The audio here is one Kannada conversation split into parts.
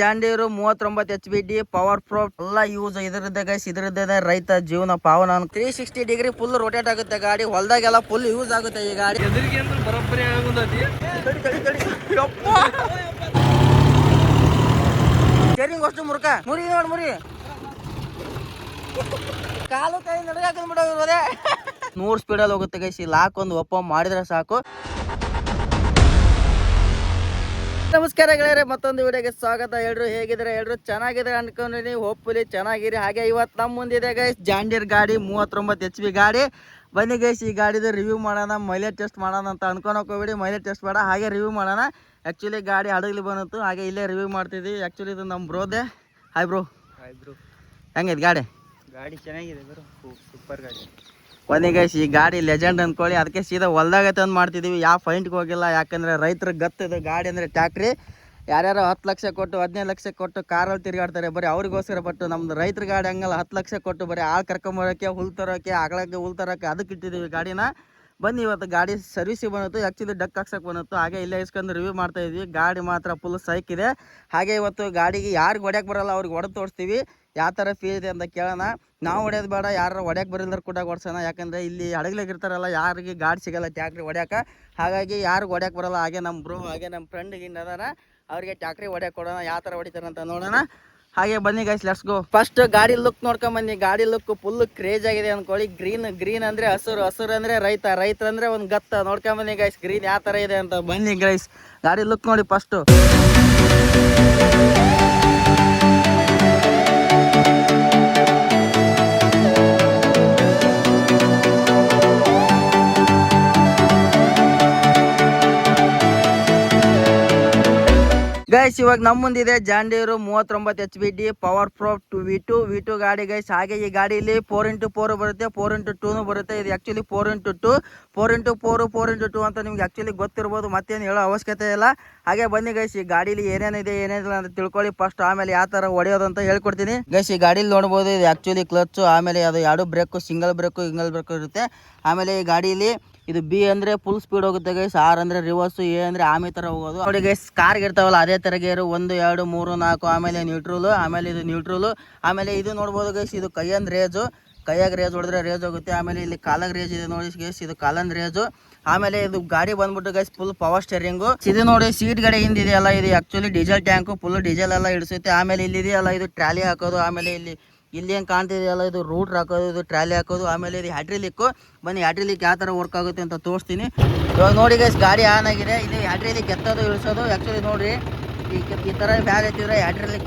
ಜಾಂಡೀರು ಮೂವತ್ತೊಂಬತ್ತು H B D power pro ಎಲ್ಲ ಯೂಸ್ ಇದರದ್ದೇ ಗೈಸ್ ಇದರದ್ದೇ ರೈತ ಜೀವನ ಪಾವನ three sixty degree full rotate ಆಗುತ್ತೆ ಗಾಡಿ ಹೊಲದಾಗೆಲ್ಲ ಫುಲ್ ಯೂಸ್ ಆಗುತ್ತೆ ಈ ಗಾಡಿ. ಬರೋಬ್ಬರಿ ಸ್ಟೇರಿಂಗ್ ಅಷ್ಟು ಮುರುಕ? ಮುರಿ ನೋಡಿ ಮುರಿ. ಕಾಲು ಕೈ ನಡಗಾಕದ್ ಬಿಡೋದೇ ನೂರು ಸ್ಪೀಡಲ್ಲಿ ಹೋಗುತ್ತೆ ಗೈಸ್ ಈ ಲಾಕ್ ಒಂದು ಒಪ್ಪ ಮಾಡಿದ್ರೆ ಸಾಕು. ನಮಸ್ಕಾರ ಗೆಳೆಯರೆ ಮತ್ತೊಂದು ವಿಡಿಯೋಗೆ ಸ್ವಾಗತ. ಎಲ್ರು ಹೇಗಿದ್ರೆ ಎಲ್ರು ಚೆನ್ನಾಗಿದ್ರೆ ಅನ್ಕೊಂಡಿನಿ ಹೋಪ್ಫುಲಿ ಚೆನ್ನಾಗಿರಿ. ಹಾಗೆ ಇವತ್ತು ನಮ್ಮ ಮುಂದಿದೆ ಗೈಸ್ ಜಾಂಡೀರ್ ಗಾಡಿ ಮೂವತ್ತೊಂಬತ್ತು ಎಚ್ ಬಿ ಗಾಡಿ. ಬನ್ನಿ ಗೈಸ್ ಈ ಗಾಡಿದು ರಿವ್ಯೂ ಮಾಡೋಣ ಮೈಲೇಜ್ ಟೆಸ್ಟ್ ಮಾಡೋಣ ಅಂತ ಅನ್ಕೊಳಕ್ಕೆ ಹೋಗ್ಬೇಡಿ. ಮೈಲೇಜ್ ಟೆಸ್ಟ್ ಬೇಡ ಹಾಗೆ ರಿವ್ಯೂ ಮಾಡೋಣ. ಆ್ಯಕ್ಚುಲಿ ಗಾಡಿ ಹಡಗಲಿ ಬಂತು ಹಾಗೆ ಇಲ್ಲೇ ರಿವ್ಯೂ ಮಾಡ್ತಿದ್ವಿ. ಆ್ಯಕ್ಚುಲಿ ಇದು ನಮ್ಮ ಬ್ರೋದೆ ಹಾಯ್ ಬ್ರೋ ಹಾಯ್ ಬ್ರೋ ಹೆಂಗೈತೆ ಗಾಡಿ? ಗಾಡಿ ಚೆನ್ನಾಗಿದೆ ಬರೋ ಸೂಪರ್ ಗಾಡಿ. ಗೈಸ್ ಈ ಗಾಡಿ ಲೆಜೆಂಡ್ ಅಂದ್ಕೊಳ್ಳಿ ಅದಕ್ಕೆ ಸೀದಾ ಹೊಲ್ದಾಗ ತಂದು ಮಾಡ್ತಿದ್ದೀವಿ ಯಾವ ಫೈಂಟ್ಗೆ ಹೋಗಿಲ್ಲ. ಯಾಕಂದ್ರೆ ರೈತರ ಗತ್ತದ ಗಾಡಿ ಅಂದರೆ ಟ್ಯಾಕ್ಟ್ರಿ. ಯಾರ್ಯಾರು ಹತ್ತು ಲಕ್ಷ ಕೊಟ್ಟು, ಹದಿನೈದು ಲಕ್ಷ ಕೊಟ್ಟು ಕಾರಲ್ಲಿ ತಿರುಗಾಡ್ತಾರೆ. ಬರೀ ಅವ್ರಿಗೋಸ್ಕರ ಬಟ್ಟು ನಮ್ದು ರೈತರ ಗಾಡಿ ಹಂಗಲ್ಲ. ಹತ್ತು ಲಕ್ಷ ಕೊಟ್ಟು ಬರೀ ಆಳು ಕರ್ಕೊಂಬರೋಕೆ ಹುಲ್ ತರೋಕೆ ಆಗಳಕ್ಕೆ ಹುಲ್ ತರೋಕೆ ಅದಕ್ಕೆ ಇಟ್ಟಿದ್ದೀವಿ ಗಾಡಿನ. ಬನ್ನಿ ಇವತ್ತು ಗಾಡಿ ಸರ್ವಿಸಿಗೆ ಬಂದಿತ್ತು. ಆ್ಯಕ್ಚುಲಿ ಡಕ್ ಹಾಕ್ಸಕ್ಕೆ ಬಂದಿತ್ತು. ಹಾಗೆ ಇಲ್ಲೇ ಇಸ್ಕೊಂಡು ರಿವ್ಯೂ ಮಾಡ್ತಾ ಇದ್ವಿ. ಗಾಡಿ ಮಾತ್ರ ಫುಲ್ ಸೈಕ್ ಇದೆ. ಹಾಗೆ ಇವತ್ತು ಗಾಡಿಗೆ ಯಾರಿಗೆ ಹೊಡ್ಯಕ್ಕೆ ಬರಲ್ಲ. ಅವ್ರಿಗೆ ಹೊಡೆದು ತೋರಿಸ್ತೀವಿ. ಯಾವ ಥರ ಫೀಲ್ ಇದೆ ಅಂತ ಕೇಳೋಣ. ನಾವು ಹೊಡೆಯೋದು ಬೇಡ, ಯಾರು ಹೊಡ್ಯಕ್ಕೆ ಬರಲ್ದಾರ ಕೂಡ ಹೊಡ್ಸೋಣ ಯಾಕಂದರೆ ಇಲ್ಲಿ ಹಡಗ್ಲಾಗ ಇರ್ತಾರಲ್ಲ ಯಾರಿಗೆ ಗಾಡಿ ಸಿಗಲ್ಲ ಟ್ಯಾಕ್ಟ್ರಿ ಹೊಡ್ಯಾಕ. ಹಾಗಾಗಿ ಯಾರು ಹೊಡ್ಯಕ್ಕೆ ಬರಲ್ಲ, ಹಾಗೆ ನಮ್ಮ ಬ್ರೋ ಹಾಗೆ ನಮ್ಮ ಫ್ರೆಂಡ್ಗೆ ಅದಾರ. ಅವ್ರಿಗೆ ಟ್ಯಾಕ್ಟ್ರಿ ಹೊಡ್ಯಕ್ಕೆ ಕೊಡೋಣ, ಯಾವ ಥರ ಹೊಡಿತಾರೆ ಅಂತ ನೋಡೋಣ. ಹಾಗೆ ಬನ್ನಿ ಗೈಸ್ ಲೆಟ್ಸ್ ಗೋ ಫಸ್ಟ್ ಗಾಡಿ ಲುಕ್ ನೋಡ್ಕೊಂಡ್ ಬನ್ನಿ. ಗಾಡಿ ಲುಕ್ ಫುಲ್ ಕ್ರೇಜ್ ಆಗಿದೆ ಅನ್ಕೊಳ್ಳಿ. ಗ್ರೀನ್ ಗ್ರೀನ್ ಅಂದ್ರೆ ಹಸುರು ಹಸುರು ಅಂದ್ರೆ ರೈತ ರೈತ ಅಂದ್ರೆ ಒಂದು ಗತ್ತ. ನೋಡ್ಕೊಂಡ್ ಬನ್ನಿ ಗೈಸ್ ಗ್ರೀನ್ ಯಾವ ತರ ಇದೆ ಅಂತ. ಬನ್ನಿ ಗೈಸ್ ಗಾಡಿ ಲುಕ್ ನೋಡಿ ಫಸ್ಟ್ ಗೈಸ್ ಇವಾಗ ನಮ್ಮ ಮುಂದಿದೆ ಜಾಂಡೀರು ಮೂವತ್ತೊಂಬತ್ತು H B D power pro two V two V two ಗಾಡಿ ಗೈಸ್ ಹಾಗೆ ಈ ಗಾಡಿಲಿ ಫೋರ್ ಇಂಟು ಫೋರ್ ಬರುತ್ತೆ ಫೋರ್ ಇಂಟು ಟೂನು ಬರುತ್ತೆ. ಇದು actually four into two four into four four into two ಅಂತ ನಿಮ್ಗೆ ಆ್ಯಕ್ಚುಲಿ ಗೊತ್ತಿರ್ಬೋದು, ಮತ್ತೇನು ಹೇಳೋ ಅವಶ್ಯಕತೆ ಇಲ್ಲ. ಹಾಗೆ ಬನ್ನಿ ಗೈಸ್, ಈ ಗಾಡೀಲಿ ಏನೇನಿದೆ ಏನೇನಿಲ್ಲ ಅಂತ ತಿಳ್ಕೊಳ್ಳಿ. ಫಸ್ಟ್ ಆಮೇಲೆ ಯಾವ ತರ ಹೊಡೆಯೋದು ಅಂತ ಹೇಳ್ಕೊಡ್ತೀನಿ. ಗೈಸ್, ಈ ಗಾಡೀಲಿ ನೋಡ್ಬೋದು, ಇದು ಆ್ಯಕ್ಚುಲಿ ಕ್ಲಚ್ ಆಮೇಲೆ ಅದು ಎರಡು brake single brake single brake ಇರುತ್ತೆ. ಆಮೇಲೆ ಈ ಗಾಡಿಲಿ ಇದು ಬಿ ಅಂದ್ರೆ ಫುಲ್ ಸ್ಪೀಡ್ ಹೋಗುತ್ತೆ ಗೈಸ್ ಆರ್ ಅಂದ್ರೆ ರಿವರ್ಸ್ ಎ ಅಂದ್ರೆ ಆಮೆ ತರ ಹೋಗೋದು. ನೋಡಿ ಗೈಸ್ ಕಾರ್ ಇರ್ತಾವಲ್ಲ, ಅದೇ ತರ ಗೇರು ಒಂದು, ಎರಡು, ಮೂರು, ನಾಲ್ಕು, ಆಮೇಲೆ ನ್ಯೂಟ್ರಲ್ ಆಮೇಲೆ ಇದು ನ್ಯೂಟ್ರಲ್ ಆಮೇಲೆ ಇದು ನೋಡ್ಬೋದು ಗೈಸ್, ಇದು ಕೈಯಂದ್ ರೇಜು ಕೈಯಾಗ ರೇಜ್ ಹೊಡೆದ್ರೆ ರೇಜ್ ಹೋಗುತ್ತೆ. ಆಮೇಲೆ ಇಲ್ಲಿ ಕಾಲಾಗ ರೇಜ್ ಇದೆ ನೋಡಿ ಗೈಸ್, ಇದು ಕಾಲಂದ್ ರೇಜು ಆಮೇಲೆ ಇದು ಗಾಡಿ ಬಂದ್ಬಿಟ್ಟು ಗೈಸ್ ಫುಲ್ ಪವರ್ ಸ್ಟೇರಿಂಗು ಇದು ನೋಡಿ ಸೀಟ್ ಗಾಡಿ ಹಿಂದಿದೆಯಲ್ಲ, ಇದು actually diesel tank full diesel ಎಲ್ಲ ಇಡಿಸುತ್ತೆ ಆಮೇಲೆ ಇಲ್ಲಿ ಇದೆಯಲ್ಲ ಇದು ಟ್ರಾಲಿ ಹಾಕೋದು, ಆಮೇಲೆ ಇಲ್ಲಿ ಇಲ್ಲಿ ಏನು ಕಾಣ್ತಿದೆಯಲ್ಲ, ಇದು ರೂಟ್ ಹಾಕೋದು, ಇದು ಟ್ರಾಲಿ ಹಾಕೋದು, ಆಮೇಲೆ ಇದು ಹ್ಯಾಟ್ರಿಲಿಕ್ ಬನ್ನಿ ಹ್ಯಾಡ್ರಿಲಿಕ್ ಯಾವ ತರ ವರ್ಕ್ ಆಗುತ್ತೆ ಅಂತ ತೋರಿಸ್ತೀನಿ. ನೋಡಿ ಗೈಸ್ ಗಾಡಿ ಆನ್ ಆಗಿದೆ. ಇಲ್ಲಿ ಹ್ಯಾಡ್ರಿಲಿಕ್ ಎತ್ತೋದು, ಇಳಿಸೋದು. ಆ್ಯಕ್ಚುಲಿ ನೋಡ್ರಿ ಈ ತರ ಬ್ಯಾಗ್ ಎತ್ತಿದ್ರೆ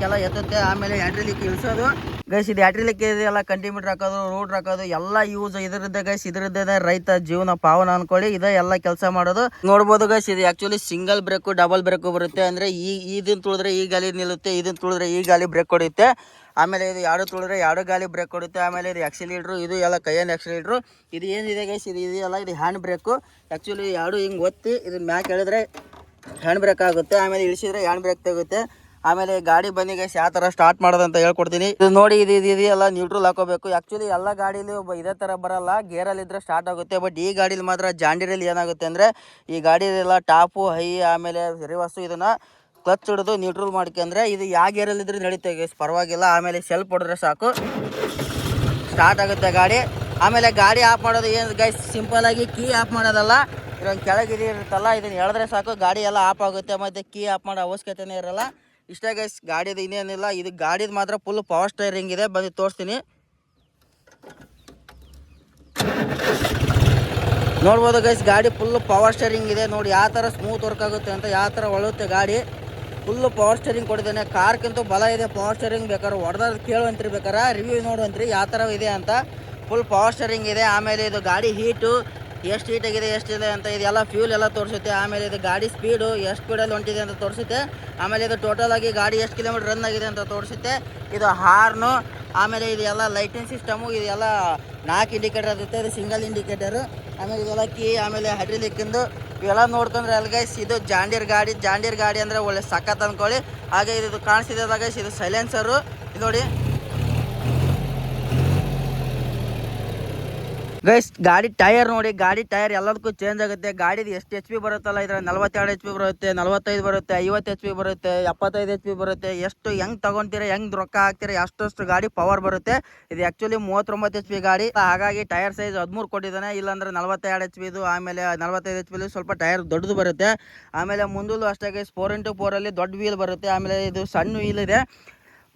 ಎಲ್ಲ ಎತ್ತುತ್ತೆ, ಆಮೇಲೆ ಹ್ಯಾಡ್ರಿಲಿಕ್ ಇಳಿಸೋದು ಗೈಸ್ ಇದು ಹ್ಯಾಡ್ರಿಲಿಕ್ ಇದೆಯಲ್ಲ ಕಂಟಿಮೀಟರ್ ಹಾಕೋದು ರೋಡ್ ಹಾಕೋದು, ಎಲ್ಲ ಯೂಸ್ ಇದರದ್ದೇ ಗೈಸ್ ಇದರದ್ದೇ ರೈತ ಜೀವನ ಪಾವನ ಅನ್ಕೊಳ್ಳಿ, ಇದೇ ಎಲ್ಲ ಕೆಲಸ ಮಾಡೋದು. ನೋಡ್ಬೋದು ಗೈಸ್ ಇದು actually single brake double brake ಬರುತ್ತೆ. ಅಂದ್ರೆ ಈ ಇದನ್ನ ತುಳಿದ್ರೆ ಈ ಗಾಲಿ ನಿಲ್ಲುತ್ತೆ ಇದನ್ನ ತುಳಿದ್ರೆ ಈ ಗಾಲಿ ಬ್ರೇಕ್ ಕೊಡುತ್ತೆ ಆಮೇಲೆ ಇದು ಎರಡು ತುಳಿದ್ರೆ ಎರಡು ಗಾಲಿ ಬ್ರೇಕ್ ಕೊಡುತ್ತೆ ಆಮೇಲೆ ಇದು ಆಕ್ಸಿಲೀಟ್ರು ಇದು ಎಲ್ಲ ಕೈಯಲ್ಲಿ ಆಕ್ಸಿಲೀಟ್ರು ಇದು ಏನಿದೆ ಗೈಸ್ ಇದು ಇದೆಯಲ್ಲ, ಇದು ಹ್ಯಾಂಡ್ ಬ್ರೇಕು ಆಕ್ಚುಲಿ ಎರಡು ಹಿಂಗೆ ಒತ್ತಿ ಇದನ್ನ ಮ್ಯಾಕ್ ಎಳೆದ್ರೆ ಹ್ಯಾಂಡ್ ಬ್ರೇಕ್ ಆಗುತ್ತೆ, ಆಮೇಲೆ ಇಳಿಸಿದ್ರೆ ಹ್ಯಾಂಡ್ ಬ್ರೇಕ್ ತೆಗುತ್ತೆ ಆಮೇಲೆ ಗಾಡಿ ಗೈಸ್ ಯಾವ ಥರ ಸ್ಟಾರ್ಟ್ ಮಾಡೋದು ಅಂತ ಹೇಳ್ಕೊಡ್ತೀನಿ. ಇದು ನೋಡಿ, ಇದು ಇದು ಇದೆಯಲ್ಲ ನ್ಯೂಟ್ರಲ್ ಹಾಕೋಬೇಕು. ಆ್ಯಕ್ಚುಲಿ ಎಲ್ಲ ಗಾಡೀಲಿ ಇದೇ ಥರ ಬರಲ್ಲ ಗೇರಲ್ಲಿ ಇದ್ರೆ ಸ್ಟಾರ್ಟ್ ಆಗುತ್ತೆ. ಬಟ್ ಈ ಗಾಡೀಲಿ ಮಾತ್ರ ಜಾಂಡಿರಲ್ಲಿ ಏನಾಗುತ್ತೆ ಅಂದರೆ, ಈ ಗಾಡಿದೆಲ್ಲ ಟಾಪು ಹೈ ಆಮೇಲೆ ರಿವರ್ಸು ಇದನ್ನು ಕ್ಲಚ್ ಹಿಡಿದು ನ್ಯೂಟ್ರಲ್ ಮಾಡ್ಕೊಂಡ್ರೆ ಇದು ಯಾವ ಗೇರಲ್ಲಿ ಇದ್ರೆ ಗೈಸ್ ಪರವಾಗಿಲ್ಲ. ಆಮೇಲೆ ಸೆಲ್ಫ್ ಹೊಡೆದ್ರೆ ಸಾಕು. ಸ್ಟಾರ್ಟ್ ಆಗುತ್ತೆ ಗಾಡಿ. ಆಮೇಲೆ ಗಾಡಿ ಆಫ್ ಮಾಡೋದು ಏನು ಗೈಸ್ ಸಿಂಪಲ್ ಆಗಿ ಕೀ ಆಫ್ ಮಾಡೋದಲ್ಲ. ಇದೊಂದು ಕೆಳಗೆ ಇದು ಇರುತ್ತಲ್ಲ ಇದನ್ನ ಹೇಳಿದ್ರೆ ಸಾಕು, ಗಾಡಿ ಎಲ್ಲ ಆಫ್ ಆಗುತ್ತೆ, ಮತ್ತು ಕೀ ಆಫ್ ಮಾಡೋ ಅವಶ್ಯಕತೆನೇ ಇರಲ್ಲ. ಇಷ್ಟೇ ಗೈಸ್ ಗಾಡಿದು ಇನ್ನೇನಿಲ್ಲ, ಇದು ಗಾಡಿದು ಮಾತ್ರ ಫುಲ್ ಪವರ್ ಸ್ಟೈರಿಂಗ್ ಇದೆ, ಬಂದು ತೋರಿಸ್ತೀನಿ. ನೋಡ್ಬೋದು ಗೈಸ್ ಗಾಡಿ ಫುಲ್ ಪವರ್ ಸ್ಟೇರಿಂಗ್ ಇದೆ, ನೋಡಿ ಯಾವ ಥರ ಸ್ಮೂತ್ ವರ್ಕ್ ಆಗುತ್ತೆ ಅಂತ, ಯಾವ ಥರ ಒಳುತ್ತೆ ಗಾಡಿ. ಫುಲ್ ಪವರ್ ಸ್ಟೇರಿಂಗ್ ಕೊಡಿದ್ದೇನೆ ಕಾರ್ಕಿಂತೂ ಬಲ ಇದೆ ಪವರ್ ಸ್ಟೇರಿಂಗ್ ಬೇಕಾದ್ರೆ ಹೊಡೆದ್ರೆ ಕೇಳುವಂತ್ರಿ ಬೇಕಾರೆ ರಿವ್ಯೂ ನೋಡುವಂತ್ರಿ, ಯಾವ ಥರ ಇದೆ ಅಂತ. ಫುಲ್ ಪವರ್ ಸ್ಟೇರಿಂಗ್ ಇದೆ, ಆಮೇಲೆ ಇದು ಗಾಡಿ ಹೀಟು ಎಷ್ಟು ಹೀಟ್ ಆಗಿದೆ ಎಷ್ಟಿದೆ ಅಂತ ಇದೆಲ್ಲ ಫ್ಯೂಲ್ ಎಲ್ಲ ತೋರಿಸುತ್ತೆ. ಆಮೇಲೆ ಇದು ಗಾಡಿ ಸ್ಪೀಡು ಎಷ್ಟು ಸ್ಪೀಡಲ್ಲಿ ಹೊಂಟಿದೆ ಅಂತ ತೋರಿಸುತ್ತೆ. ಆಮೇಲೆ ಇದು ಟೋಟಲ್ ಆಗಿ ಗಾಡಿ ಎಷ್ಟು ಕಿಲೋಮೀಟರ್ ರನ್ ಆಗಿದೆ ಅಂತ ತೋರಿಸುತ್ತೆ. ಇದು ಹಾರ್ನು ಆಮೇಲೆ ಇದೆಲ್ಲ ಲೈಟಿಂಗ್ ಸಿಸ್ಟಮು ಇದೆಲ್ಲ ನಾಲ್ಕು ಇಂಡಿಕೇಟರ್ ಇರುತ್ತೆ, ಇದು ಸಿಂಗಲ್ ಇಂಡಿಕೇಟರು ಆಮೇಲೆ ಇದೆಲ್ಲ ಕೀ ಆಮೇಲೆ ಹಡ್ರಿಲಿಕ್ಕಿಂದು ಇವೆಲ್ಲ ನೋಡ್ಕೊಂಡ್ರೆ ಅಲ್ಲಿ ಗೈಸ್ ಇದು ಜಾಂಡೀರ್ ಗಾಡಿ. ಜಾಂಡಿರ್ ಗಾಡಿ ಅಂದರೆ ಒಳ್ಳೆ ಸಖತ್ ಅಂದ್ಕೊಳ್ಳಿ ಹಾಗೆ ಇದು ಕಾಣಿಸ್ತಿದೆ ಗೈಸ್ ಇದು ಸೈಲೆನ್ಸರು ಇದು ನೋಡಿ. ಗೈಸ್, ಗಾಡಿ ಟೈರ್ ನೋಡಿ, ಗಾಡಿ ಟೈರ್ ಎಲ್ಲದಕ್ಕೂ ಚೇಂಜ್ ಆಗುತ್ತೆ. ಗಾಡಿದು ಎಷ್ಟು ಎಚ್ ಪಿ ಬರುತ್ತಲ್ಲ ಇದ್ರ ನಲ್ವತ್ತೆರಡು ಎಚ್ ಪಿ ಬರುತ್ತೆ, ನಲವತ್ತೈದು ಬರುತ್ತೆ, ಐವತ್ತು ಎಚ್ ಪಿ ಬರುತ್ತೆ, ಎಪ್ಪತ್ತೈದು ಎಚ್ ಪಿ ಬರುತ್ತೆ. ಎಷ್ಟು ಹೆಂಗ್ ತಗೊಂತೀರಾ, ಹೆಂಗ್ ರೊಕ್ಕ ಹಾಕ್ತೀರಾ ಅಷ್ಟಷ್ಟು ಗಾಡಿ ಪವರ್ ಬರುತ್ತೆ. ಇದು ಆಕ್ಚುಲಿ ಮೂವತ್ತೊಂಬತ್ತು ಎಚ್ ಪಿ ಗಾಡಿ. ಹಾಗಾಗಿ ಟೈರ್ ಸೈಜ್ ಹದಿಮೂರು ಕೊಟ್ಟಿದ್ದಾನೆ. ಇಲ್ಲಾಂದ್ರೆ ನಲ್ವತ್ತೆರಡು ಎಚ್ ಪಿದು ಆಮೇಲೆ ನಲ್ವತ್ತೈದು ಎಚ್ ಪಿ ಸ್ವಲ್ಪ ಟೈರ್ ದೊಡ್ಡದು ಬರುತ್ತೆ. ಆಮೇಲೆ ಮುಂದೂ ಅಷ್ಟೇ ಗೈಸ್ ಫೋರ್ ಇಂಟು ಫೋರಲ್ಲಿ ದೊಡ್ಡ ವೀಲ್ ಬರುತ್ತೆ. ಆಮೇಲೆ ಇದು ಸಣ್ಣ ವೀಲ್ ಇದೆ.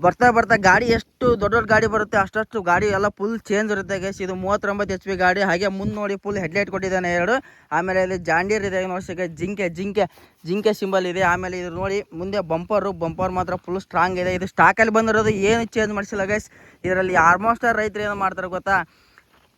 ಬರ್ತಾ ಬರ್ತಾ ಗಾಡಿ ಎಷ್ಟು ದೊಡ್ಡ ದೊಡ್ಡ ಗಾಡಿ ಬರುತ್ತೆ, ಅಷ್ಟಷ್ಟು ಗಾಡಿ ಎಲ್ಲ ಫುಲ್ ಚೇಂಜ್ ಇರುತ್ತೆ ಗೈಸ್ ಇದು ಮೂವತ್ತೊಂಬತ್ತು ಎಚ್ ಪಿ ಗಾಡಿ, ಹಾಗೆ ಮುಂದೆ ನೋಡಿ ಫುಲ್ ಹೆಡ್ಲೈಟ್ ಕೊಟ್ಟಿದ್ದಾನೆ ಎರಡು. ಆಮೇಲೆ ಇಲ್ಲಿ ಜಾಂಡೀರ್ ಇದೆ, ನೋಡಿ ಸಿಗ, ಜಿಂಕೆ ಜಿಂಕೆ ಜಿಂಕೆ ಸಿಂಬಲ್ ಇದೆ. ಆಮೇಲೆ ಇದು ನೋಡಿ, ಮುಂದೆ ಬಂಪರು ಬಂಪರ್ ಮಾತ್ರ ಫುಲ್ ಸ್ಟ್ರಾಂಗ್ ಇದೆ. ಇದು ಸ್ಟಾಕಲ್ಲಿ ಬಂದಿರೋದು ಏನು ಚೇಂಜ್ ಮಾಡಿಸಿಲ್ಲ ಗೈಸ್ ಇದರಲ್ಲಿ ಆಲ್ಮೋಸ್ಟ್ ರೈತರು ಏನು ಮಾಡ್ತಾರೆ ಗೊತ್ತಾ?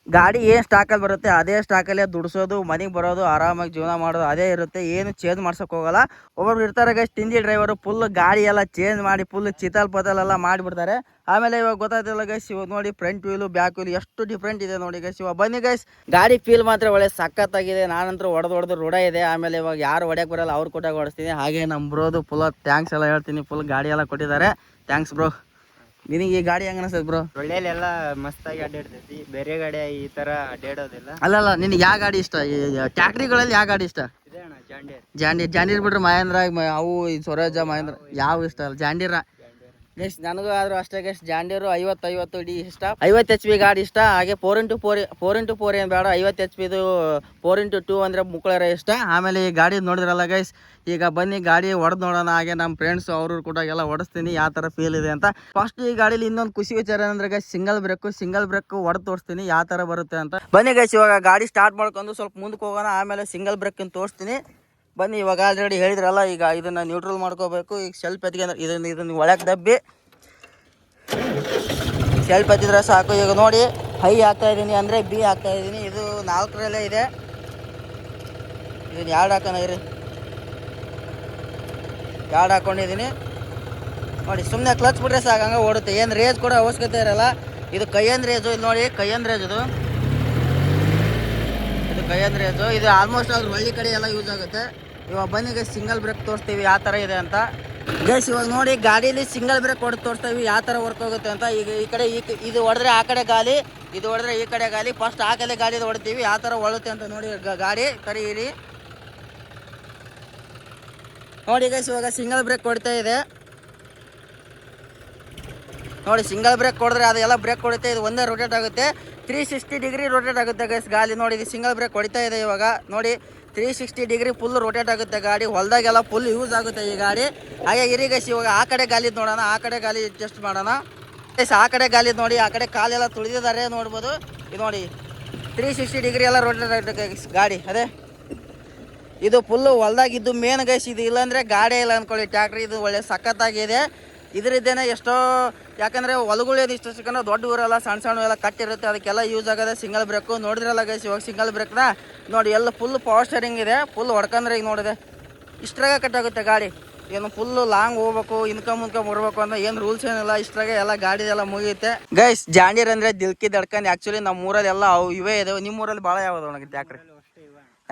ಗಾಡಿ ಏನು ಸ್ಟಾಕಲ್ಲಿ ಬರುತ್ತೆ, ಅದೇ ಸ್ಟಾಕಲ್ಲೇ ದುಡಿಸೋದು, ಮನೆಗೆ ಬರೋದು, ಆರಾಮಾಗಿ ಜೀವನ ಮಾಡೋದು, ಅದೇ ಇರುತ್ತೆ, ಏನು ಚೇಂಜ್ ಮಾಡ್ಸೋಕೆ ಹೋಗಲ್ಲ. ಒಬ್ಬೊಬ್ರು ಇರ್ತಾರೆ ಗೈಸ್ ತಿಂಡಿ ಡ್ರೈವರು ಫುಲ್ ಗಾಡಿ ಎಲ್ಲ ಚೇಂಜ್ ಮಾಡಿ ಫುಲ್ ಚಿತಲ್ ಪತಲ್ ಎಲ್ಲ ಮಾಡಿಬಿಡ್ತಾರೆ. ಆಮೇಲೆ ಇವಾಗ ಗೊತ್ತಾಯ್ತಿಲ್ಲ ಗೈಸ್ ಇವಾಗ ನೋಡಿ ಫ್ರಂಟ್ ವೀಲು ಬ್ಯಾಕ್ ವೀಲ್ ಎಷ್ಟು ಡಿಫ್ರೆಂಟ್ ಇದೆ ನೋಡಿ ಗೈಸ್ ಇವಾಗ ಬನ್ನಿ ಗೈಸ್ ಗಾಡಿ ಫೀಲ್ ಮಾತ್ರ ಒಳ್ಳೆ ಸಖತ್ತಾಗಿದೆ, ನಾನಂತೂ ಹೊಡೆದು ಹೊಡೆದು ರೂಢ ಇದೆ. ಆಮೇಲೆ ಇವಾಗ ಯಾರು ಹೊಡ್ಯಕ್ಕೆ ಬರಲ್ಲ, ಅವ್ರು ಕೊಟ್ಟಾಗ ಹೊಡಿಸ್ತೀನಿ ಹಾಗೆ ನಮ್ಮ ಬ್ರೋದು ಫುಲ್ ಥ್ಯಾಂಕ್ಸ್ ಎಲ್ಲ ಹೇಳ್ತೀನಿ ಫುಲ್ ಗಾಡಿ ಎಲ್ಲ ಕೊಟ್ಟಿದ್ದಾರೆ. ಥ್ಯಾಂಕ್ಸ್ ಬ್ರೋ ನಿನಗೆ ಈ ಗಾಡಿ ಹೆಂಗ ಅನಿಸ್ತದೆ ಬ್ರೋ ಒಳ್ಳೆಯಲ್ಲೆಲ್ಲ ಮಸ್ತಾಗಿ ಅಡ್ಡಾಡ್ತೈತಿ. ಬೇರೆ ಗಾಡಿ ಈ ತರ ಅಡ್ಡಾಡೋದಿಲ್ಲ. ಅಲ್ಲ ನಿನಗೆ ಯಾವ ಗಾಡಿ ಇಷ್ಟ? ಟ್ಯಾಕ್ಟ್ರಿಗಳಲ್ಲಿ ಯಾವ ಗಾಡಿ ಇಷ್ಟ? ಇದೆ ಅಣ್ಣ ಜಾಂಡಿಯರ್ ಜಾಂಡಿ ಜಾಂಡೀರ್ ಬಿಟ್ರೆ ಮಹೇಂದ್ರ ಮ- ಅವು ಈ ಸ್ವರಾಜ ಮಹೇಂದ್ರ ಯಾವ ಇಷ್ಟ? ಅಲ್ಲ ಜಾಂಡೀರ. ಗೈಸ್ ನನಗೂ ಆದ್ರೂ ಅಷ್ಟೇ ಗೈಸ್ ಜಾಂಡಿಯರು ಐವತ್ತು ಐವತ್ತು ಡಿ ಇಷ್ಟ. ಐವತ್ತು ಎಚ್ ಪಿ ಗಾಡಿ ಇಷ್ಟ. ಹಾಗೆ four into four four into four ಏನು ಬೇಡ. ಐವತ್ತು ಎಚ್ ಪಿದು ಫೋರ್ ಇಂಟು ಟೂ ಅಂದರೆ ಮುಕ್ಕಳರ ಇಷ್ಟ. ಆಮೇಲೆ ಈ ಗಾಡಿ ನೋಡಿದ್ರಲ್ಲ ಗೈಸ್ ಈಗ ಬನ್ನಿ ಗಾಡಿ ಹೊಡೆದು ನೋಡೋಣ. ಹಾಗೆ ನಮ್ಮ ಫ್ರೆಂಡ್ಸ್ ಅವರು ಕೂಡ ಎಲ್ಲ ಹೊಡಿಸ್ತೀನಿ. ಯಾವ ಥರ ಫೀಲ್ ಇದೆ ಅಂತ. ಫಸ್ಟ್ ಈ ಗಾಡೀಲಿ ಇನ್ನೊಂದು ಖುಷಿ ವಿಚಾರ ಏನಂದ್ರೆ guys single brake single brake ಹೊಡೆದು ತೋರಿಸ್ತೀನಿ. ಯಾವ ಥರ ಬರುತ್ತೆ ಅಂತ. ಬನ್ನಿ ಗೈಸ್ ಇವಾಗ ಗಾಡಿ ಸ್ಟಾರ್ಟ್ ಮಾಡ್ಕೊಂಡು ಸ್ವಲ್ಪ ಮುಂದಕ್ಕೆ ಹೋಗೋಣ. ಆಮೇಲೆ ಸಿಂಗಲ್ ಬ್ರೇಕ್ ತೋರಿಸ್ತೀನಿ. ಬನ್ನಿ, ಇವಾಗ ಆಲ್ರೆಡಿ ಹೇಳಿದ್ರಲ್ಲ, ಈಗ ಇದನ್ನ ನ್ಯೂಟ್ರಲ್ ಮಾಡ್ಕೋಬೇಕು. ಈಗ ಸೆಲ್ಫ್ ಎತ್ಕೊಂಡ್ರೆ ಇದನ್ನ ಇದನ್ನ ಒಳಗೆ ದಬ್ಬಿ. ಸೆಲ್ಫ್ ಎತ್ತಿದ್ರೆ ಸಾಕು. ಈಗ ನೋಡಿ ಹೈ ಹಾಕ್ತಾ ಇದ್ದೀನಿ ಅಂದರೆ ಬಿ ಹಾಕ್ತಾ ಇದ್ದೀನಿ ಇದು ನಾಲ್ಕರಲ್ಲೇ ಇದೆ. ಇದನ್ನ ಎರಡು ಇರಿ. ಎರಡು ಹಾಕ್ಕೊಂಡಿದ್ದೀನಿ ನೋಡಿ ಸುಮ್ಮನೆ ಕ್ಲಚ್ ಬಿಟ್ರೆ ಸಾಕು ಹಂಗೆ ಓಡುತ್ತೆ. ಏನು ರೇಜ್ ಕೂಡ ಅವಶ್ಯಕತೆ ಇರಲ್ಲ. ಇದು ಕೈಯಂದು ರೇಜು ಇದು ನೋಡಿ ಕೈಯಂದು ರೇಜ್ ಇದು. ಕೈಯನ್ ರೇಜು ಇದು ಆಲ್ಮೋಸ್ಟ್ ಅದ್ರ ಹಳ್ಳಿ ಕಡೆ ಎಲ್ಲ ಯೂಸ್ ಆಗುತ್ತೆ. ಇವಾಗ ಬನ್ನಿಗೆ ಸಿಂಗಲ್ ಬ್ರೇಕ್ ತೋರಿಸ್ತೀವಿ ಯಾವ ಥರ ಇದೆ ಅಂತ. ಗೈಸ್ ಇವಾಗ ನೋಡಿ, ಗಾಡೀಲಿ ಸಿಂಗಲ್ ಬ್ರೇಕ್ ಹೊಡೆದು ತೋರಿಸ್ತೀವಿ ಯಾವ ಥರ ವರ್ಕ್ ಆಗುತ್ತೆ ಅಂತ. ಈಗ ಈ ಕಡೆ ಈ ಇದು ಹೊಡೆದ್ರೆ ಆ ಕಡೆ ಗಾಲಿ, ಇದು ಹೊಡೆದ್ರೆ ಈ ಕಡೆ ಗಾಲಿ. ಫಸ್ಟ್ ಆ ಕಡೆ ಗಾಡಿ ಹೊಡ್ತೀವಿ. ಯಾವ ಥರ ಹೊಳುತ್ತೆ ಅಂತ ನೋಡಿ ಗಾಡಿ ಗಾಡಿ ಇರಿ ನೋಡಿ ಗೈಸ್ ಇವಾಗ ಸಿಂಗಲ್ ಬ್ರೇಕ್ ಕೊಡ್ತಾ ಇದೆ. ನೋಡಿ ಸಿಂಗಲ್ ಬ್ರೇಕ್ ಹೊಡೆದ್ರೆ ಅದೆಲ್ಲ ಬ್ರೇಕ್ ಕೊಡುತ್ತೆ ಇದು ಒಂದೇ ರೊಟೇಟ್ ಆಗುತ್ತೆ. ತ್ರೀ ಸಿಕ್ಸ್ಟಿ ಡಿಗ್ರಿ ರೊಟೇಟ್ ಆಗುತ್ತೆ ಗೈಸ್ ಗಾಲಿ ನೋಡಿ, ಇದು ಸಿಂಗಲ್ ಬ್ರೇಕ್ ಹೊಡಿತಾ ಇದೆ ಇವಾಗ. ನೋಡಿ three sixty degree full rotate ಆಗುತ್ತೆ ಗಾಡಿ ಹೊಲದಾಗೆಲ್ಲ ಫುಲ್ ಯೂಸ್ ಆಗುತ್ತೆ ಈ ಗಾಡಿ ಹಾಗೆ ಇರಿ ಗೈಸ್ ಇವಾಗ ಆ ಕಡೆ ಗಾಲಿ ನೋಡೋಣ. ಆ ಕಡೆ ಗಾಲಿ ಅಡ್ಜಸ್ಟ್ ಮಾಡೋಣ. ಗೈಸ್ ಆ ಕಡೆ ಗಾಲಿ ನೋಡಿ. ಆ ಕಡೆ ಕಾಲೆಲ್ಲ ತುಳಿದಿದ್ದಾರೆ ನೋಡ್ಬೋದು. ಇದು ನೋಡಿ ತ್ರೀ ಸಿಕ್ಸ್ಟಿ ಡಿಗ್ರಿ ಎಲ್ಲ ರೊಟೇಟ್ ಆಗುತ್ತೆ ಗೈಸ್ ಗಾಡಿ ಅದೇ. ಇದು ಫುಲ್ಲು ಹೊಲ್ದಾಗಿದ್ದು ಮೇನ್ ಗೈಸ್ ಇದು ಇಲ್ಲಾಂದರೆ ಗಾಡಿ ಇಲ್ಲ ಅಂದ್ಕೊಳ್ಳಿ ಟ್ಯಾಕ್ಟ್ರಿ ಇದು ಒಳ್ಳೆ ಸಖತ್ತಾಗಿದೆ. ಇದರಿದ್ದೇನೆ ಎಷ್ಟೋ, ಯಾಕಂದ್ರೆ ಹೊಲಗಳು ಇಷ್ಟು ಸಿಕ್ಕಂದ್ರೆ ದೊಡ್ಡ ಊರಲ್ಲ, ಸಣ್ಣ ಸಣ್ಣ ಎಲ್ಲ ಕಟ್ಟಿರುತ್ತೆ, ಅದಕ್ಕೆಲ್ಲ ಯೂಸ್ ಆಗೋದೆ ಸಿಂಗಲ್ ಬ್ರೇಕು ನೋಡಿದ್ರಲ್ಲ ಗೈಸ್ ಇವಾಗ ಸಿಂಗಲ್ ಬ್ರೇಕ್ನ ನೋಡಿ, ಎಲ್ಲ ಫುಲ್ ಪವರ್ ಸ್ಟೇರಿಂಗ್ ಇದೆ ಫುಲ್ ಹೊಡ್ಕಂದ್ರೆ ಈಗ ನೋಡಿದೆ. ಇಷ್ಟ್ರಾಗ ಕಟ್ಟಾಗುತ್ತೆ ಗಾಡಿ. ಏನು ಫುಲ್ ಲಾಂಗ್ ಹೋಗ್ಬೇಕು ಇನ್ಕಮ್ ಮುನ್ಕಮ್ ಬರ್ಬೇಕು ಅಂತ ಏನು ರೂಲ್ಸ್ ಏನಿಲ್ಲ, ಇಷ್ಟ್ರಾಗ ಎಲ್ಲ ಗಾಡಿ ಎಲ್ಲ ಮುಗಿಯುತ್ತೆ. ಗೈಸ್ ಜಾಂಡೀರ್ ಅಂದ್ರೆ ದಿಲ್ಕಿ ದಡ್ಕಂಡ್ ಆ್ಯಕ್ಚುಲಿ ನಮ್ಮ ಊರಲ್ಲಿ ಎಲ್ಲ ಇವೇ, ಇದಾವೆ. ನಿಮ್ಮ ಊರಲ್ಲಿ ಭಾಳ ಯಾವ್ದು ಅಷ್ಟೇ ಇವ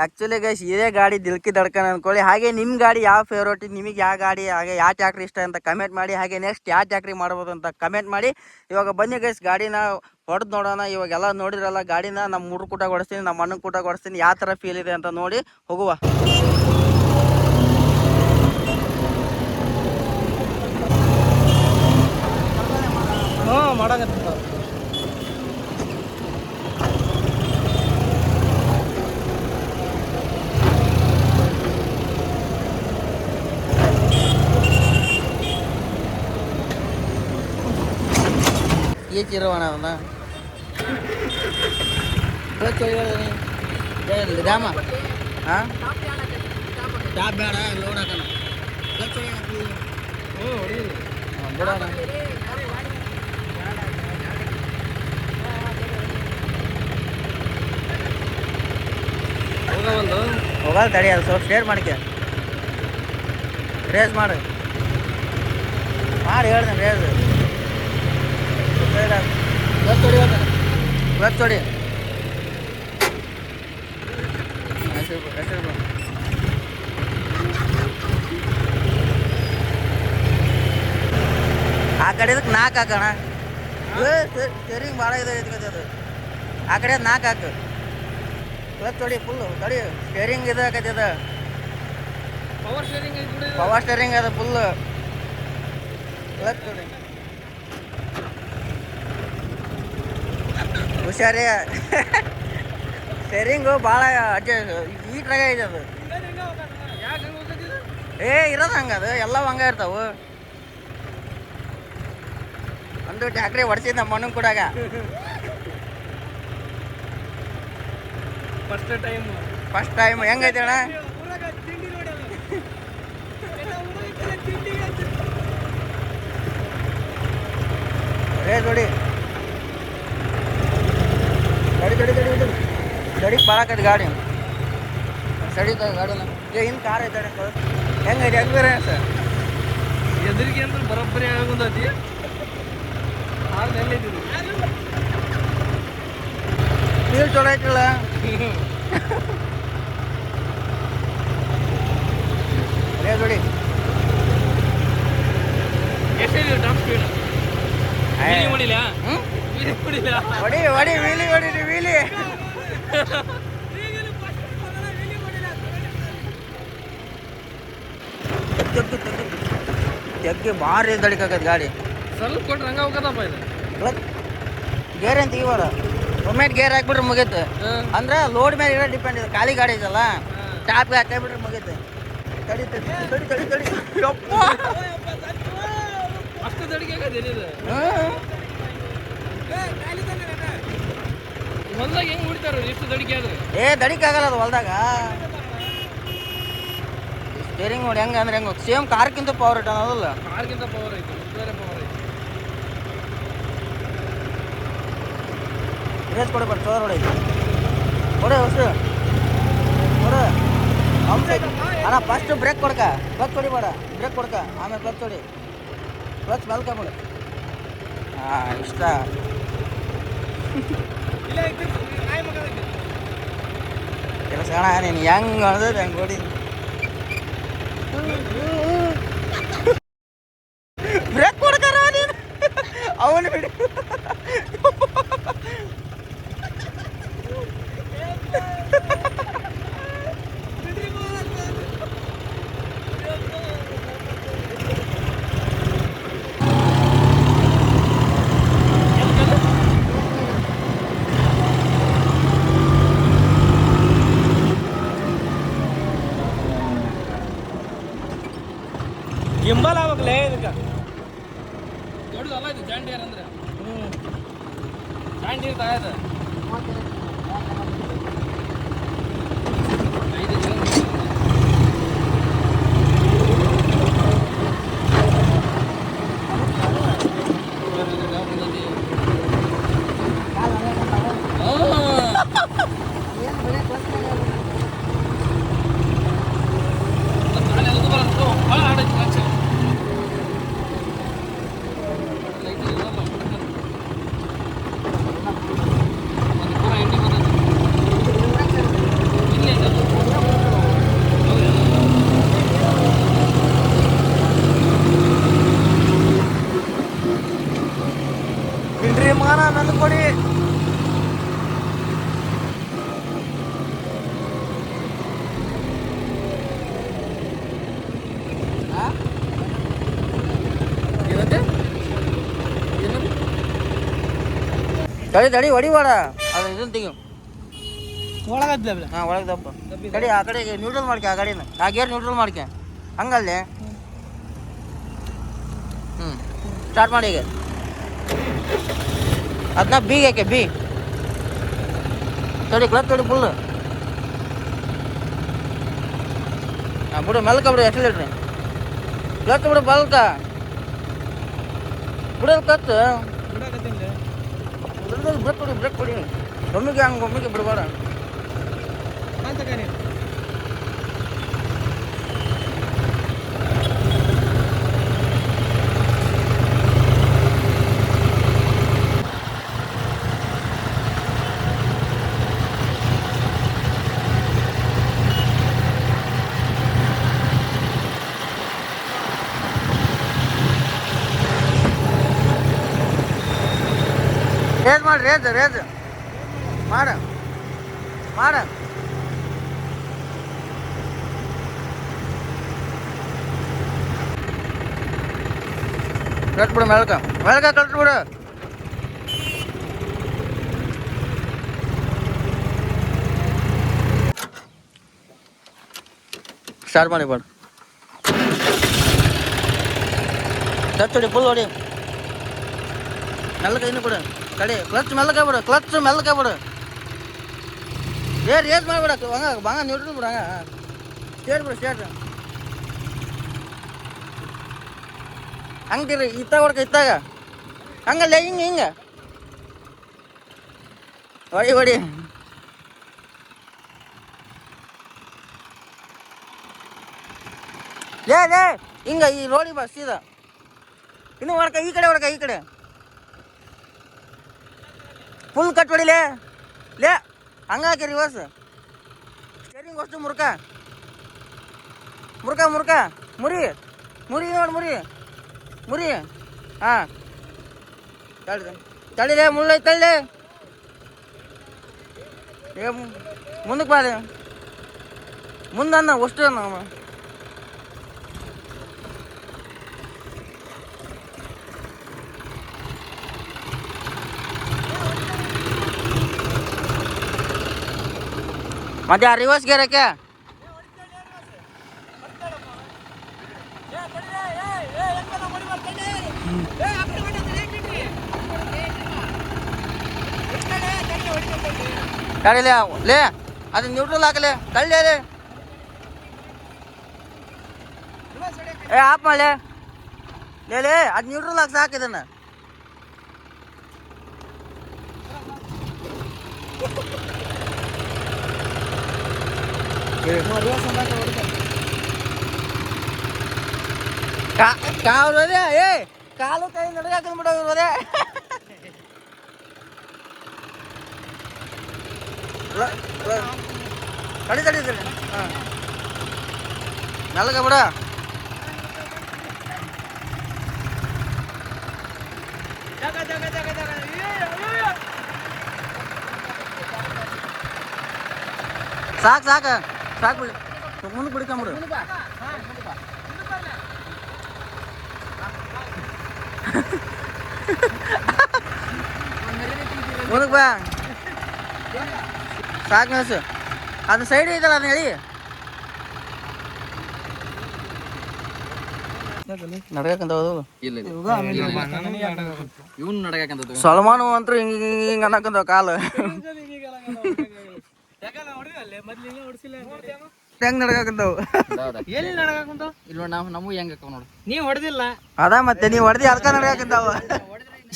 ಆ್ಯಕ್ಚುಲಿ ಗೈಸ್ ಇದೇ ಗಾಡಿ ದಿಲ್ಕಿ ದಡ್ಕನ್ ಅನ್ಕೊಳ್ಳಿ. ಹಾಗೆ ನಿಮ್ಮ ಗಾಡಿ ಯಾವ ಫೇವ್ರೇಟ್ ನಿಮಗೆ ಯಾವ ಗಾಡಿ, ಹಾಗೆ ಯಾವ ಟ್ಯಾಕ್ಟ್ರಿ ಇಷ್ಟ ಅಂತ ಕಮೆಂಟ್ ಮಾಡಿ. ಹಾಗೆ ನೆಕ್ಸ್ಟ್ ಯಾವ ಟ್ಯಾಕ್ಟ್ರಿ ಮಾಡ್ಬೋದು ಅಂತ ಕಮೆಂಟ್ ಮಾಡಿ. ಇವಾಗ ಬನ್ನಿ ಗೈಸ್ ಗಾಡಿನ ಹೊಡೆದು ನೋಡೋಣ. ಇವಾಗೆಲ್ಲ ನೋಡಿರಲ್ಲ, ಗಾಡಿನ ನಮ್ಮ ಮೂರು ಕೂಟ ಹೊಡಿಸ್ತೀನಿ ನಮ್ಮ ಅಣ್ಣನ ಕೂಟ ಹೊಡಿಸ್ತೀನಿ ಯಾವ ಥರ ಫೀಲ್ ಇದೆ ಅಂತ ನೋಡಿ ಹೋಗುವ. ಹ್ಞೂ ಈಚಿರೋಣ ಅವನ ಡ್ಯಾಮ ಹಾಂ ಟಾಪ್ ಬೇಡ ಲೋಡ್ ಹಾಕೋಣ ಹ್ಞೂ ಹೊಡಿಯಿಲ್ಲ ಬಿಡೋಣ ಹೋಗ ಒಂದು ಹೋಗಲ್ಲ ತಡಿ ಅದು ಸ್ವಲ್ಪ ಶೇರ್ ಮಾಡ್ಕೆ ರೇಸ್ ಮಾಡು ಮಾಡಿ ಹೇಳ್ದೆ ರೇಸ್ ಕ್ಲಚ್ ಹೊಡಿ ಕ್ಲಚ್ ಹೊಡಿ ಹೆಸರು ಹೆಸರು ಬಿಡು. ಆ ಕಡೆದಕ್ಕೆ ನಾಲ್ಕು ಹಾಕೋಣ ಸ್ಟೇರಿಂಗ್ ಭಾಳ ಇದೆ ಐತೆ ಅದು. ಆ ಕಡೆ ನಾಲ್ಕು ಹಾಕು. ಕ್ಲಚ್ ಹೊಡಿ ಫುಲ್ ತಡಿ ಸ್ಟೇರಿಂಗ್ ಇದು ಆಕೈತಿ ಪವರ್ ಶೇರಿಂಗ್ ಐತಿ ಪವರ್ ಸ್ಟೇರಿಂಗ್ ಅದ ಫುಲ್ ಕ್ಲಚ್ ಹೊಡಿ ಹುಷಾರಿ. ಸ್ಟೇರಿಂಗು ಭಾಳ ಅಜ್ಜ ಈಟ್ರಾಗ ಐತೆ ಅದು ಏ ಇರೋದು ಹಂಗೆ ಅದು ಎಲ್ಲ ಹಂಗ ಇರ್ತಾವು. ಒಂದು ಟ್ಯಾಕ್ರಿ ಹೊಡ್ಸಿದ್ ನಮ್ಮ ಮಣ್ಣು ಕೂಡಾಗ. ಫಸ್ಟ್ ಟೈಮ್ ಫಸ್ಟ್ ಟೈಮ್ ಹೆಂಗೈತೆ ಅಣ್ಣ? ತಿಂಡಿ ನೋಡಿ. ರೇ ಜೋಡಿ ಗಡಿ. ಗಡಿ ಗಡಿ ಗಡಿ. ಗಾಡಿ ಸಡಿತ ಗಾಡಿ ಏ ಇನ್ನು ಕಾರ್ ಐತೆ ಹೆಂಗೈತೆ ಎಕ್ಸ್ಪೀರಿಯನ್ಸ್ ಎದುರಿಗೆ ಅಂದ್ರೆ ಬರೋಬ್ಬರಿ ಆಗೊಂದತಿ ಆರು ಎಲ್ಲಿದ್ದೀರಿ ನೀರು ಚಲೋ ಐತಿಲ್ಲ? ರೇ ಜೋಡಿ ಎಷ್ಟಿದೆ ಟಾಪ್ ಸ್ಪೀಡ್ ಹ್ಞೂ ಹೊಡಿ ತೆಗ್ಗಿ ಭಾರಿ ದಡಿಕಾಗದ ಗಾಡಿ ಸ್ವಲ್ಪ ಕೊಟ್ರೆ ಗೇರ್ ಅಂತ ತೆಗಿಬಾರ ಒಮ್ಮೆಟ್ ಗೇರ್ ಹಾಕ್ಬಿಟ್ರೆ ಮುಗೀತು ಅಂದ್ರೆ ಲೋಡ್ ಮೇಲೆ ಇರೋ ಡಿಪೆಂಡ್ ಇದೆ ಖಾಲಿ ಗಾಡಿ ಇದಲ್ಲ ಟಾಪ್ಗೆ ಹಾಕಿಬಿಟ್ರೆ ಮುಗೀತು ತಡಿ ತಡಿ ತಡಿ ತಡಿ ತಡಿ ಅಷ್ಟು ದಡಿಗೆ. ಹೊಲ್ದಾಗ ಹೆಂಗ್ ಹೊಡಿತಾರ ಎಷ್ಟು ದಡಿಗೆ ಆದ್ರೆ ಏ ದಡಿಕಾಗಲ್ಲ ಅದು ಹೊಲ್ದಾಗ. ಸ್ಟೇರಿಂಗ್ ನೋಡಿ ಹೆಂಗ ಅಂದ್ರೆ ಹೆಂಗ, ಸೇಮ್ ಕಾರ್ಕ್ಕಿಂತ ಪವರ್ ಇಟ್ ಅನ್ನೋದಲ್ಲ ಕಾರ್ಗಿಂತ ಪವರ್ ಐತಿ ಬೇರೆ ಪವರ್ ಐತಿ ರೇಸ್ ಕೊಡಿ ಬಟ್ ಚೋರ್ ಹೊಡಿ ಕೊಡೆ ಹೊಸ ಕೊಡ. ಅಂಶ ಐತಿ ಅಣ್ಣ ಫಸ್ಟ್ ಬ್ರೇಕ್ ಕೊಡ್ಕ. ಕ್ಲಚ್ ಹೊಡಿಬೇಡ ಬ್ರೇಕ್ ಕೊಡ್ಕ. ಆಮೇಲೆ ಕ್ಲಚ್ ಹೊಡಿ. ಕ್ಲಚ್ ಮೇಲ್ಕೊಂಬಿಡು ಹಾಂ ಇಷ್ಟ ಇಲ್ಲ ಐತಿ ನಾಯಿ ಮಗ ಐತಿ ಕೆಲಸ ಅಣ್ಣ ನೀನು ಹೆಂಗ್ ಅಳ್ದದ ಹೆಂಗ್ ಹೊಡಿ ಬ್ರೇಕ್ ಕೊಡ್ತಾರ ನೀನು ಅವನು ಬಿಡಿ ಗಿಂಬಲ್ ಆಗ್ಬೇಕಲೇ ಇದಕ್ಕೆ ದೊಡ್ಡದಲ್ಲ ಇದು ಜಾಂಡಿಯರ್ ಅಂದ್ರೆ ಜಾಂಡಿಯರ್ ತಾಯದ ಐದು ಕಿಲೋಮೀಟರ್ ಬಿಡ್ರಿ ಮಾನ ನನ್ನ ಕೊಡಿ ತಡಿ ತಡಿ ಹೊಡಿಬೇಡ ಅದು ಇದನ್ನ ತೆಗಿ ಒಳಗದ್ಲ ಹಾಂ ಒಳಗೆ ದಪ್ಪ ತಡಿ ಆ ಕಡೆ ನ್ಯೂಟ್ರಲ್ ಮಾಡ್ಕೆ ಆ ಗಾಡಿನ ಆ ಗೇರ್ ನ್ಯೂಟ್ರಲ್ ಮಾಡ್ಕೆ ಹಂಗಲ್ಲೇ ಹ್ಞೂ ಸ್ಟಾರ್ಟ್ ಮಾಡಿ ಈಗ ಅದನ್ನ ಬೀಗ್ ಯಾಕೆ ಬಿ ತಡಿ ಕ್ಲಚ್ ತಡಿ ಫುಲ್ ಹಾಂ ಬಿಡು ಮೆಲ್ಕ ಬಿಡು ಎಕ್ಸಲೇಟ್ರಿ ಕ್ಲಚ್ ಬಿಡು ಬಲ್ಕ ಬಿಡೋದು ಕ್ಲಚ್ ಬ್ರೇಕ್ ಕೊಡಿ ಬ್ರೇಕ್ ಕೊಡಿ ಒಮ್ಮಿಗೆ ಹಂಗೆ ಒಮ್ಮಿಗೆ ಬಿಡಬೇಡ ರೇಜ್ ಮಾಡಿ ರೇಜ್ ರೇಜ್ ಮಾಡ ಮಾಡ ಕಟ್ಬಿಡು ಮೆಳಕ ಮೆಳಕ ಕಟ್ಬಿಡು ಸ್ಟಾರ್ಟ್ ಮಾಡಿ ಬಾಡು தட்டுடி புல் ஓடி நல்ல கையில் கூட ಬಿಡು ಕಡಿ ಕ್ಲಚ್ ಮೆಲ್ಲಕ ಬಿಡು ಕ್ಲಚ್ ಮೆಲ್ಲಕ ಬಿಡು ಏ ರೇಸ್ ಮಾಡಿಬಿಡ ಹಂಗ ಬಂಗ ನಿಡ್ರು ಬಿಡು ಹಂಗ ಸ್ಟೇಟ್ ಬಿಡು ಸ್ಟೇಟ್ ಹಂಗಿರಿ ಇತ್ತಾಗ ಹೊಡ್ಕ ಇತ್ತಾಗ ಹಂಗಲ್ಲ ಹಿಂಗೆ ಹಿಂಗೆ ಹೊಡಿ ಹೊಡಿ ಲೇ ಲೇ ಹಿಂಗ ಈ ರೋಡಿ ಬಸ್ ಸೀದಾ ಇನ್ನು ಹೊಡ್ಕ ಈ ಕಡೆ ಹೊಡ್ಕ ಈ ಕಡೆ ಫುಲ್ ಕಟ್ ಹೊಡಿಲೇ ಲೇ ಹಂಗಾಕಿ ರಿವರ್ಸ್ ಸ್ಟೇರಿಂಗ್ ಅಷ್ಟು ಮುರ್ಕ ಮುರ್ಕ ಮುರ್ಕ ಮುರಿ ಮುರಿ ನೋಡಿ ಮುರಿ ಮುರಿ ಹಾಂ ತಳ್ಳಿ ತಳಿಲೆ ಮುಳ್ಳ ತಳ್ಳಿ ಏ ಮುಂದಕ್ಕೆ ಬಾದೆ ಮುಂದನ್ನ ಅಷ್ಟು ಮತ್ತೆ ಆ ರಿವರ್ಸ್ ಗೇರಕ್ಕೆ ತಡಿಲೆ ಲೇ, ಅದು ನ್ಯೂಟ್ರಲ್ ಹಾಕಲೆ. ತಳ್ಳಿ ಲೇ ಏ, ಆಪ್ ಮಾಡಲೆ ಲೇ ಲೇ, ಅದು ನ್ಯೂಟ್ರಲ್ ಹಾಕಿ ಸಾಕು ಇದನ್ನ ಕಾ- ಕಾಲು ಅದೇ ಏ ಕಾಲು ಕೈ ನಡಗಾಕದ್ ಬಿಡೋ ಅದೇ ತಡಿ ತಡಿ ತಡಿ ಹಾಂ ನಲ್ಗ ಬಿಡ ಸಾಕು ಮುಂದೆ ಸಾಕು ಬಿಡಿ ಮುಂದಕ್ಕೆ ಬಿಡ್ಕೊಂಬಿಡು ಮುಂದಕ್ಕೆ ಬಾ. ಸಾಕು ನಿಲ್ಸು ಅದು ಸೈಡ್ ಇದಲ್ಲ ಅದನ್ನ ಹೇಳಿ ಸಲ್ಮಾನು ಅಂತೂ ಹಿಂಗ ಹಿಂಗ ಅನ್ನಕಂತ ಕಾಲು. ಹೆಂಗ್ ಎಲ್ಲಿ ಇಲ್ಲ ನಾವು ನಮಗೂ ಹೆಂಗ ನೋಡು. ನೀವ್ ಹೊಡೆದಿಲ್ಲ. ಅದ ಮತ್ತೆ ನೀವ್ ಹೊಡೆದಿ ಅದಕ್ಕ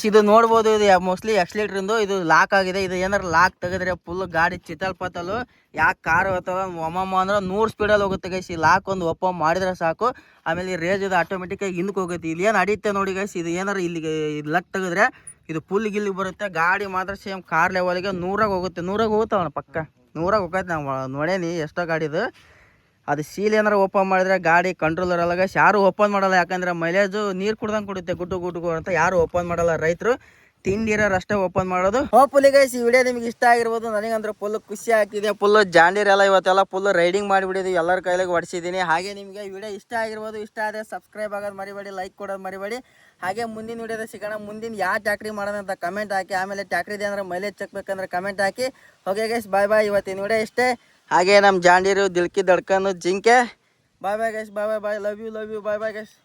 ಇದು ನೋಡ್ಬೋದು ಇದು ಮೋಸ್ಟ್ಲಿ ಇಂದು ಇದು ಲಾಕ್ ಆಗಿದೆ. ಇದು ಏನಾರ ಲಾಕ್ ತೆಗೆದ್ರೆ ಫುಲ್ ಗಾಡಿ ಚಿತ್ತಲ್ ಪತ್ತಲು ಯಾಕೆ ಕಾರ್ ಹೋಗ್ತಾವ? ಒಮ್ಮಮ್ಮ ಅಂದ್ರೆ ನೂರು ಸ್ಪೀಡಲ್ಲಿ ಹೋಗುತ್ತೆ ಗೈಸ್ ಈ ಲಾಕ್ ಒಂದು ಒಪ್ಪ ಮಾಡಿದ್ರೆ ಸಾಕು. ಆಮೇಲೆ ಈ ರೇಜ್ ಇದು ಆಟೋಮೆಟಿಕ್ ಆಗಿ ಹಿಂದಕ್ಕೆ ಹೋಗುತ್ತೆ. ಇಲ್ಲಿ ಏನು ಅಡಿಯುತ್ತೆ ನೋಡಿ ಗೈಸ್ ಇದು ಏನಾರ ಇಲ್ಲಿಗೆ ಲಕ್ ತೆಗೆದ್ರೆ ಇದು ಫುಲ್ ಗಿಲ್ಲಿ ಬರುತ್ತೆ. ಗಾಡಿ ಮಾತ್ರ ಸೇಮ್ ಕಾರ್ ಲೆವೆಲ್ಗೆ ನೂರಾಗ ಹೋಗುತ್ತೆ. ನೂರಾಗ ಹೋಗ್ತಾವಣ ಪಕ್ಕ. ನೂರಾಗ ಹೋಗೈತೆ ನಾವು ನೋಡೇನಿ ಎಷ್ಟೋ ಗಾಡಿದು. ಅದು ಸೀಲ್ ಏನಾರ ಓಪನ್ ಮಾಡಿದ್ರೆ ಗಾಡಿ ಕಂಟ್ರೋಲರ್ ಅಲ್ಲಾಗ, ಯಾರು ಓಪನ್ ಮಾಡಲ್ಲ. ಯಾಕಂದ್ರೆ ಮೈಲೇಜು ನೀರು ಕುಡ್ದಂಗೆ ಕುಡುತ್ತೆ ಗುಡ್ಡು ಗುಡ್ಡು ಅಂತ ಯಾರು ಓಪನ್ ಮಾಡಲ್ಲ ರೈತರು. ತಿಂಡಿ ಇರೋರು ಅಷ್ಟೇ ಓಪನ್ ಮಾಡೋದು. ಹೋಪ್ಫುಲಿ ಗೈಸ್ ಈ ವಿಡಿಯೋ ನಿಮ್ಗೆ ಇಷ್ಟ ಆಗಿರ್ಬೋದು. ನನಗಂದ್ರೆ ಫುಲ್ ಖುಷಿ ಆಗ್ತಿದೆ ಫುಲ್ ಜಾಂಡಿರೆಲ್ಲ ಇವತ್ತೆಲ್ಲ ಫುಲ್ ರೈಡಿಂಗ್ ಮಾಡಿಬಿಡಿದ್ವಿ ಎಲ್ಲರ ಕೈಲಿಗೆ ಹೊಡಿಸಿದ್ದೀನಿ. ಹಾಗೆ ನಿಮಗೆ ವಿಡಿಯೋ ಇಷ್ಟ ಆಗಿರ್ಬೋದು, ಇಷ್ಟ ಆದರೆ ಸಬ್ಸ್ಕ್ರೈಬ್ ಆಗೋದು ಮರಿಬೇಡಿ ಲೈಕ್ ಕೊಡೋದು ಮರಿಬೇಡಿ. ಹಾಗೆ ಮುಂದಿನ ವಿಡಿಯೋದ ಸಿಗೋಣ. ಮುಂದಿನ ಯಾವ ಟ್ಯಾಕ್ಟ್ರಿ ಮಾಡೋಣ ಅಂತ ಕಮೆಂಟ್ ಹಾಕಿ, ಆಮೇಲೆ ಟ್ಯಾಕ್ರಿದೆ ಅಂದ್ರೆ ಮೈಲೇಜ್ ಚೆಕ್ ಬೇಕಂದ್ರೆ ಕಮೆಂಟ್ ಹಾಕಿ. ಓಕೆ ಗೈಸ್ ಬಾಯ್ ಬಾಯ್ ಇವತ್ತಿನ ವಿಡಿಯೋ ಇಷ್ಟೇ. ಹಾಗೆ ನಮ್ಮ ಜಾಂಡೀರು ದಿಲ್ಕಿ ದಡ್ಕನು ಜಿಂಕೆ. Bye bye guys bye bye bye love you love you bye bye guys